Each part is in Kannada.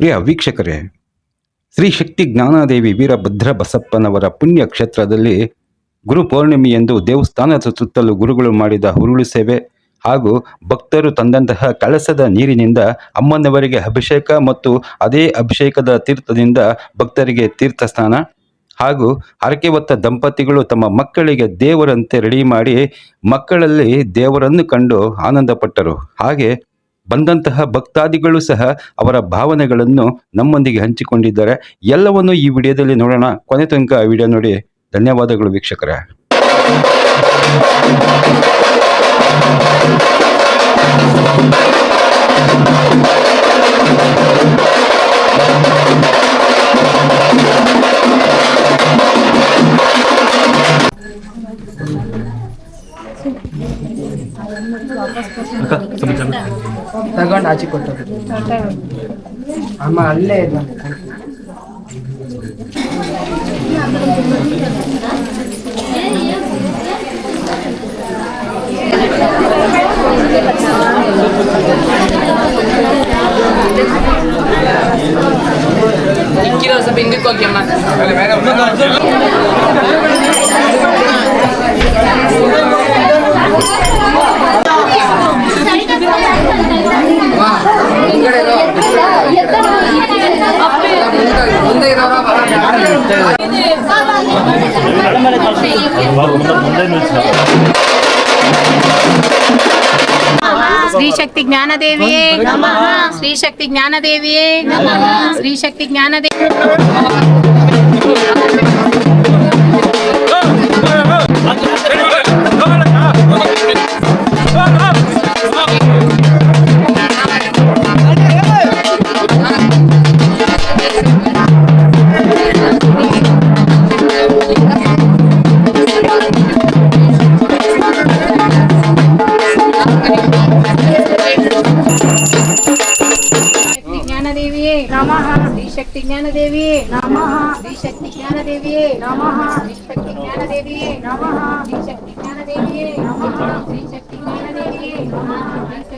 ಪ್ರಿಯ ವೀಕ್ಷಕರೇ ಶ್ರೀ ಶಕ್ತಿ ಜ್ಞಾನಾದೇವಿ ವೀರಭದ್ರ ಬಸಪ್ಪನವರ ಪುಣ್ಯ ಕ್ಷೇತ್ರದಲ್ಲಿ ಗುರು ಪೌರ್ಣಿಮೆಯಂದು ದೇವಸ್ಥಾನದ ಸುತ್ತಲೂ ಗುರುಗಳು ಮಾಡಿದ ಹುರುಳು ಸೇವೆ ಹಾಗೂ ಭಕ್ತರು ತಂದಂತಹ ಕಳಸದ ನೀರಿನಿಂದ ಅಮ್ಮನವರಿಗೆ ಅಭಿಷೇಕ ಮತ್ತು ಅದೇ ಅಭಿಷೇಕದ ತೀರ್ಥದಿಂದ ಭಕ್ತರಿಗೆ ತೀರ್ಥ ಸ್ನಾನ ಹಾಗೂ ಹರಕೆ ಹೊತ್ತ ದಂಪತಿಗಳು ತಮ್ಮ ಮಕ್ಕಳಿಗೆ ದೇವರಂತೆ ರೆಡಿ ಮಾಡಿ ಮಕ್ಕಳಲ್ಲಿ ದೇವರನ್ನು ಕಂಡು ಆನಂದಪಟ್ಟರು. ಹಾಗೆ ಬಂದಂತಹ ಭಕ್ತಾದಿಗಳು ಸಹ ಅವರ ಭಾವನೆಗಳನ್ನು ನಮ್ಮೊಂದಿಗೆ ಹಂಚಿಕೊಂಡಿದ್ದಾರೆ. ಎಲ್ಲವನ್ನು ಈ ವಿಡಿಯೋದಲ್ಲಿ ನೋಡೋಣ. ಕೊನೆ ತನಕ ವಿಡಿಯೋ ನೋಡಿ. ಧನ್ಯವಾದಗಳು ವೀಕ್ಷಕರೇ. ತಗೊಂಡು ಆಚೆ ಕೊಟ್ಟರು ಅಮ್ಮ ಅಲ್ಲೇ Quiero kira qué coquia más. Vale, Shri Shakti ज्ञान देविये श्री शक्ति ज्ञान देविये श्री शक्ति ज्ञान देविये శ్రీశక్తి జ్ఞానదేవి నమ. శ్రీశక్తి జ్ఞానదేవి నమ. శ్రీశక్తి జ్ఞానదేవి నమ. శ్రీశక్తి జ్ఞానదేవి నమ. శ్రీశక్తి జ్ఞానదేవి నమ. శ్రీశక్తి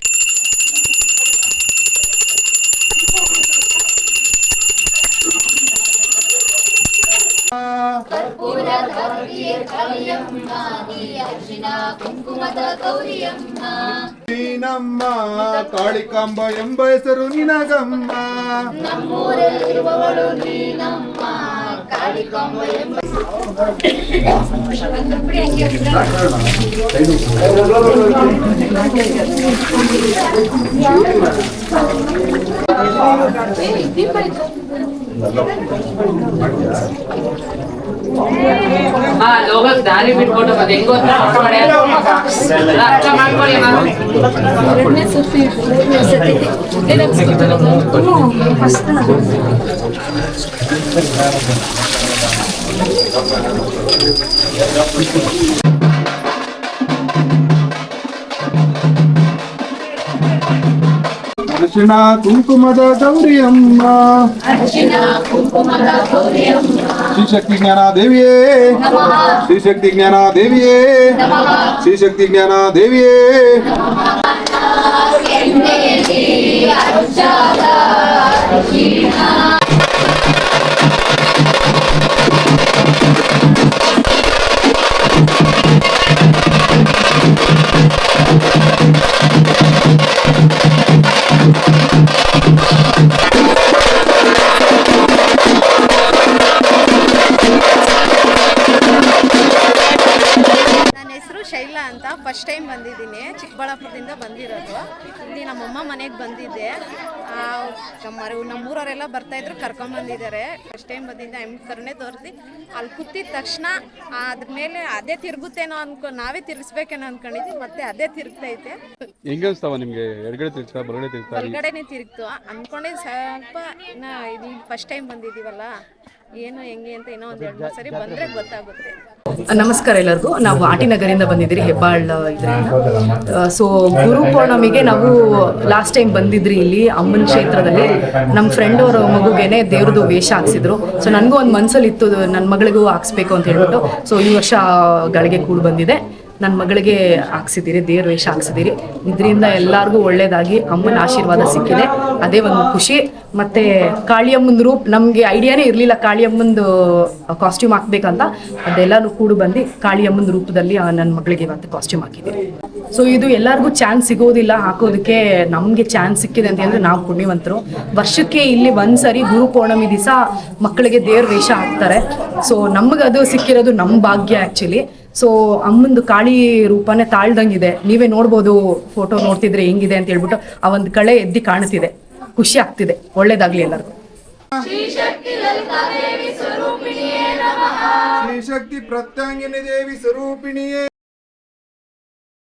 కర్పూర ద్రవ్య కలయం అర్జున కుంకుమద గౌరియమ్మ ನೀನಮ್ಮ ಕಾಳಿಕಾಂಬ ಎಂಬ ಹೆಸರು ನಿನಗಮ್ಮ ನಮ್ಮೂರಲ್ಲಿರುವವಳು ನೀನಮ್ಮ ಕಾಳಿಕಾಂಬ ಎಂಬ ದೀಪ ಲೋಕಕ್ಕೆ ದಾರಿ ಬಿಟ್ಕೊಟ್ಟು ಮತ್ತೆ ಹೆಂಗೋ ಅರ್ಥ ಮಾಡಿ ಅರ್ಥ ಮಾಡ್ಕೊಳ್ಳಿ अर्चना कुंकुमद गौरी अम्मा अर्चना कुंकुमद गौरी अम्मा श्री शक्ति ज्ञाना देवी श्री शक्ति ज्ञाना देवी श्री शक्ति ज्ञाना देवी अर्चना। ಫಸ್ಟ್ ಟೈಮ್ ಬಂದಿದ್ದೀನಿ ಚಿಕ್ಕಬಳ್ಳಾಪುರದಿಂದ ಬಂದಿರೋದು. ಇಲ್ಲಿ ನಮ್ಮಮ್ಮ ಮನೆಗೆ ಬಂದಿದ್ದೆ. ಆ, ಬರ್ತಾ ನಮ್ಮೂರವರೆಲ್ಲ ಬರ್ತಾಯಿದ್ರು ಕರ್ಕೊಂಬಂದಿದ್ದಾರೆ ಫಸ್ಟ್ ಟೈಮ್ ಬಂದಿದ್ದೆ ಎಂ ಕರುಣೆ ತೋರಿಸಿ. ಅಲ್ಲಿ ಕುತ್ತಿದ ತಕ್ಷಣ ಅದ್ರ ಮೇಲೆ ಅದೇ ತಿರುಗುತ್ತೇನೋ ಅನ್ಕೊ ನಾವೇ ತಿರುಗಿಸ್ಬೇಕೇನೋ ಅನ್ಕೊಂಡಿದ್ವಿ ಮತ್ತೆ ಅದೇ ತಿರುಗ್ತೈತೆ. ನಿಮ್ಗೆ? ಹೊರಗಡೆನೆ ತಿರುಗ್ತು. ಅನ್ಕೊಂಡೆ ಸ್ವಲ್ಪ ಇನ್ನು ಫಸ್ಟ್ ಟೈಮ್ ಬಂದಿದ್ದೀವಲ್ಲ? ಏನು ಹೆಂಗೆ ಅಂತ ಇನ್ನೂ ಒಂದು ಎರಡು ಮೂರು ಸರಿ ಬಂದರೆ ಗೊತ್ತಾಗುತ್ತೆ. ನಮಸ್ಕಾರ ಎಲ್ಲರಿಗೂ. ನಾವು ಆಟಿನಗರಿಂದ ಬಂದಿದ್ದೀರಿ ಹೆಬ್ಬಾಳ್ ಇದರಿಂದ. ಸೊ ಗುರು ಪೌರ್ಣಮಿಗೆ ನಾವು ಲಾಸ್ಟ್ ಟೈಮ್ ಬಂದಿದ್ರಿ ಇಲ್ಲಿ ಅಮ್ಮನ ಕ್ಷೇತ್ರದಲ್ಲಿ. ನಮ್ಮ ಫ್ರೆಂಡ್ ಅವರ ಮಗುಗೆನೆ ದೇವ್ರದ್ದು ವೇಷ ಹಾಕ್ಸಿದ್ರು. ಸೊ ನನಗೂ ಒಂದು ಮನ್ಸಲ್ಲಿ ಇತ್ತು ನನ್ನ ಮಗಳಿಗೂ ಹಾಕ್ಸ್ಬೇಕು ಅಂತ ಹೇಳ್ಬಿಟ್ಟು. ಸೊ ಈ ವರ್ಷ ಗಳಿಗೆ ಕೂಡ ಬಂದಿದೆ. ನನ್ನ ಮಗಳಿಗೆ ಹಾಕ್ಸಿದ್ದೀರಿ, ದೇವ್ರ ವೇಷ ಹಾಕ್ಸಿದ್ದೀರಿ. ಇದರಿಂದ ಎಲ್ಲರಿಗೂ ಒಳ್ಳೇದಾಗಿ ಅಮ್ಮನ ಆಶೀರ್ವಾದ ಸಿಕ್ಕಿದೆ. ಅದೇ ಒಂದು ಖುಷಿ. ಮತ್ತೆ ಕಾಳಿಯಮ್ಮನ ರೂಪ್, ನಮಗೆ ಐಡಿಯಾನೇ ಇರಲಿಲ್ಲ ಕಾಳಿಯಮ್ಮಂದು ಕಾಸ್ಟ್ಯೂಮ್ ಹಾಕ್ಬೇಕಂತ. ಅದೆಲ್ಲಾನು ಕೂಡು ಬಂದು ಕಾಳಿಯಮ್ಮನ ರೂಪದಲ್ಲಿ ನನ್ನ ಮಗಳಿಗೆ ಇವತ್ತು ಕಾಸ್ಟ್ಯೂಮ್ ಹಾಕಿದ್ದೀರಿ. ಸೊ ಇದು ಎಲ್ಲರಿಗೂ ಚಾನ್ಸ್ ಸಿಗೋದಿಲ್ಲ. ಹಾಕೋದಕ್ಕೆ ನಮಗೆ ಚಾನ್ಸ್ ಸಿಕ್ಕಿದೆ ಅಂತ ಹೇಳಿದ್ರೆ ನಾವು ಪುಣ್ಯವಂತರು. ವರ್ಷಕ್ಕೆ ಇಲ್ಲಿ ಒಂದ್ಸರಿ ಗುರು ಪೌರ್ಣಮಿ ದಿವಸ ಮಕ್ಕಳಿಗೆ ದೇವ್ರ ವೇಷ ಹಾಕ್ತಾರೆ. ಸೊ ನಮಗದು ಸಿಕ್ಕಿರೋದು ನಮ್ಮ ಭಾಗ್ಯ ಆ್ಯಕ್ಚುಲಿ ಸೊ ಅಮ್ಮಂದು ಕಾಳಿ ರೂಪನೇ ತಾಳ್ದಂಗಿದೆ. ನೀವೇ ನೋಡ್ಬೋದು ಫೋಟೋ ನೋಡ್ತಿದ್ರೆ ಹೆಂಗಿದೆ ಅಂತ ಹೇಳ್ಬಿಟ್ಟು ಆ ಒಂದು ಕಳೆ ಎದ್ದಿ ಕಾಣಿಸ್ತಿದೆ ಖುಷಿ ಆಗ್ತಿದೆ. ಒಳ್ಳೇದಾಗ್ಲಿ ಎಲ್ಲರಿಗೂ. ಶ್ರೀಶಕ್ತಿ ಪ್ರತ್ಯಂಗಿನಿ ದೇವಿ ಸ್ವರೂಪಿಣಿಯೇ.